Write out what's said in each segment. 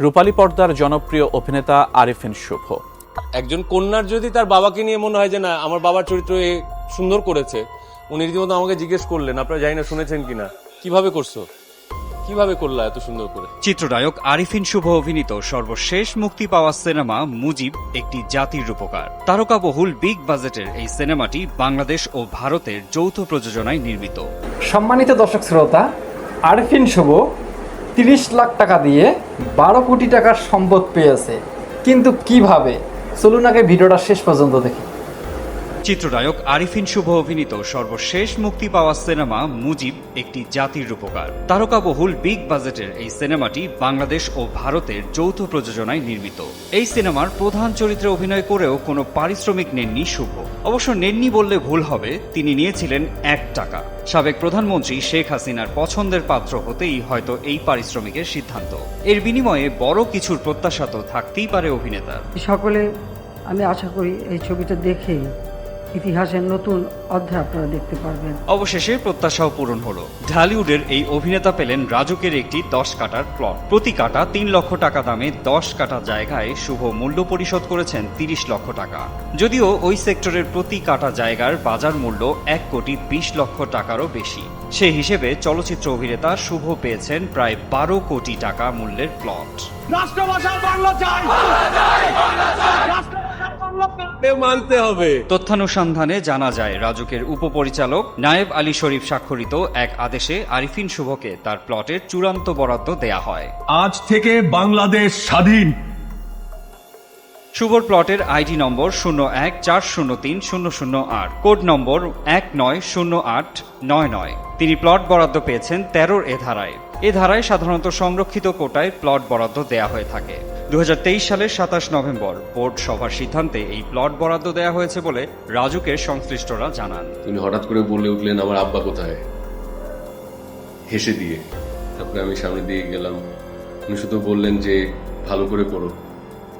রূপালী পর্দার জনপ্রিয় অভিনেতা আরিফিন শুভ। একজন কন্যার যদি তার বাবাকে নিয়ে মনে হয় যে না আমার বাবার চরিত্র এ সুন্দর করেছে উনি রীতিমতো আমাকে জিজ্ঞেস করলেন আপনারা জানি না শুনেছেন কিনা। কীভাবে করছ? কীভাবে করলা এত সুন্দর করে? চিত্রনায়ক আরিফিন শুভ অভিনীত সর্বশেষ মুক্তি পাওয়া সিনেমা মুজিব একটি জাতির রূপকার। তারকাবহুল বিগ বাজেটের এই সিনেমাটি বাংলাদেশ ও ভারতের যৌথ প্রযোজনায় নির্মিত। সম্মানিত দর্শক শ্রোতা আরফিন শুভ তিরিশ লাখ টাকা দিয়ে বারো কোটি টাকার সম্পদ পেয়েছে। কিন্তু কীভাবে? চলুন আগে ভিডিওটা শেষ পর্যন্ত দেখি। চিত্রনায়ক আরিফিন শুভ অভিনীত সর্বশেষ মুক্তি পাওয়া সিনেমা মুজিব একটি জাতির রূপকার। তারকাবহুল বিগ বাজেটের এই সিনেমাটি বাংলাদেশ ও ভারতের যৌথ প্রযোজনায় নির্মিত। এই সিনেমার প্রধান চরিত্রে অভিনয় করেও কোনো পারিশ্রমিক নেননি শুভ। অবশ্য নেননি বললে ভুল হবে, তিনি নিয়েছিলেন এক টাকা। সাবেক প্রধানমন্ত্রী শেখ হাসিনার পছন্দের পাত্র হতেই হয়তো এই পারিশ্রমিকের সিদ্ধান্ত। এর বিনিময়ে বড় কিছুর প্রত্যাশা তো থাকতেই পারে অভিনেতার। সকলে, আমি আশা করি এই ছবিটা দেখেই ইতিহাসের নতুন অধ্যায় আপনারা দেখতে পারবেন। অবশেষে প্রত্যাশাও পূরণ হলো। ঢালিউডের এই অভিনেতা পেলেন রাজুকের একটি দশ কাটার প্লট। প্রতি কাটা তিন লক্ষ টাকা দামে দশ কাটা জায়গায় শুভ মূল্য পরিশোধ করেছেন তিরিশ লক্ষ টাকা। যদিও ওই সেক্টরের প্রতি কাটা জায়গার বাজার মূল্য এক কোটি বিশ লক্ষ টাকারও বেশি। সে হিসেবে চলচ্চিত্র অভিনেতা শুভ পেয়েছেন প্রায় বারো কোটি টাকা মূল্যের প্লট। মানতে হবে? তথ্যানুসন্ধানে জানা যায় রাজুকের উপপরিচালক নায়েব আলী শরীফ স্বাক্ষরিত এক আদেশে আরিফিন শুভকে তার প্লটের চূড়ান্ত বরাদ্দ দেয়া হয়। আজ থেকে বাংলাদেশ স্বাধীন। শুভর প্লটের আইডি নম্বর শূন্য এক চার শূন্য তিন শূন্য শূন্য আট, কোড নম্বর এক নয় শূন্য আট নয় নয়। তিনি প্লট বরাদ্দ পেয়েছেন তেরোর এ ধারায়। এ ধারায় সাধারণত সংরক্ষিত কোটায় প্লট বরাদ্দ দেয়া হয়ে থাকে। দু সালের সাতাশ নভেম্বর বোর্ড সভার সিদ্ধান্তে এই প্লট বরাদ্দ দেয়া হয়েছে বলে রাজুকের সংশ্লিষ্টরা জানান। তিনি হঠাৎ করে বলে উঠলেন আমার আব্বা কোথায়? হেসে দিয়ে। তারপরে আমি সামনে দিয়ে গেলাম। উনি শুধু বললেন যে, ভালো করে করো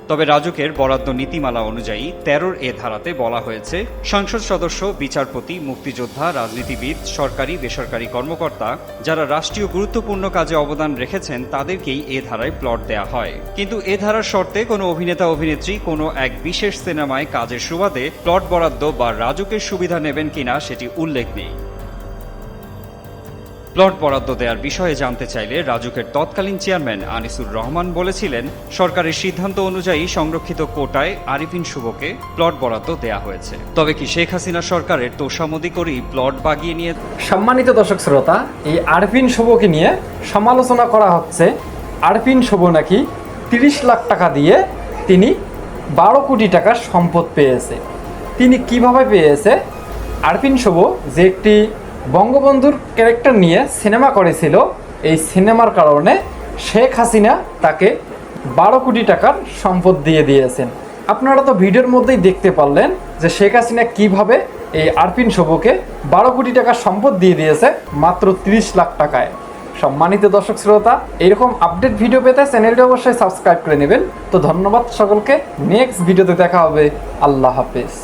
তবে রাজুকের বরাদ্দ নীতিমালা অনুযায়ী তেরোর এ ধারাতে বলা হয়েছে, সংসদ সদস্য, বিচারপতি, মুক্তিযোদ্ধা, রাজনীতিবিদ, সরকারি, বেসরকারি কর্মকর্তা যারা রাষ্ট্রীয় গুরুত্বপূর্ণ কাজে অবদান রেখেছেন তাদেরকেই এ ধারায় প্লট দেয়া হয়। কিন্তু এ ধারার শর্তে কোনো অভিনেতা, অভিনেত্রী, কোনো এক বিশেষ সিনেমায় কাজের সুবাদে প্লট বরাদ্দ বা রাজুকের সুবিধা নেবেন কিনা সেটি উল্লেখ নেই। প্লট বরাদ্দ দেওয়ার বিষয়ে জানতে চাইলে রাজুকের তৎকালীন চেয়ারম্যান আনিসুর রহমান বলেছিলেন, সরকারের সিদ্ধান্ত অনুযায়ী সংরক্ষিত কোটায় আরিফিন শুভকে প্লট বরাদ্দ দেয়া হয়েছে। তবে কি শেখ হাসিনা সরকারের তোষামদি করেই প্লট বাগিয়ে নিয়ে সম্মানিত দর্শক শ্রোতা, এই আরফিন শুভকে নিয়ে সমালোচনা করা হচ্ছে। আরফিন শুভ নাকি তিরিশ লাখ টাকা দিয়ে তিনি বারো কোটি টাকার সম্পদ পেয়েছে। তিনি কীভাবে পেয়েছে? আরফিন শুভ যে একটি বঙ্গবন্ধুর ক্যারেক্টার নিয়ে সিনেমা করেছিল। এই সিনেমার কারণে শেখ হাসিনা তাকে বারো কোটি টাকার সম্পদ দিয়ে দিয়েছেন। আপনারা তো ভিডিওর মধ্যেই দেখতে পারলেন যে শেখ হাসিনা কীভাবে এই আরফিন শুভকে বারো কোটি টাকার সম্পদ দিয়ে দিয়েছে মাত্র তিরিশ লাখ টাকায়। সম্মানিত দর্শক শ্রোতা, এরকম আপডেট ভিডিও পেতে চ্যানেলটি অবশ্যই সাবস্ক্রাইব করে নেবেন। তো ধন্যবাদ সকলকে নেক্সট ভিডিওতে দেখা হবে। আল্লাহ হাফেজ।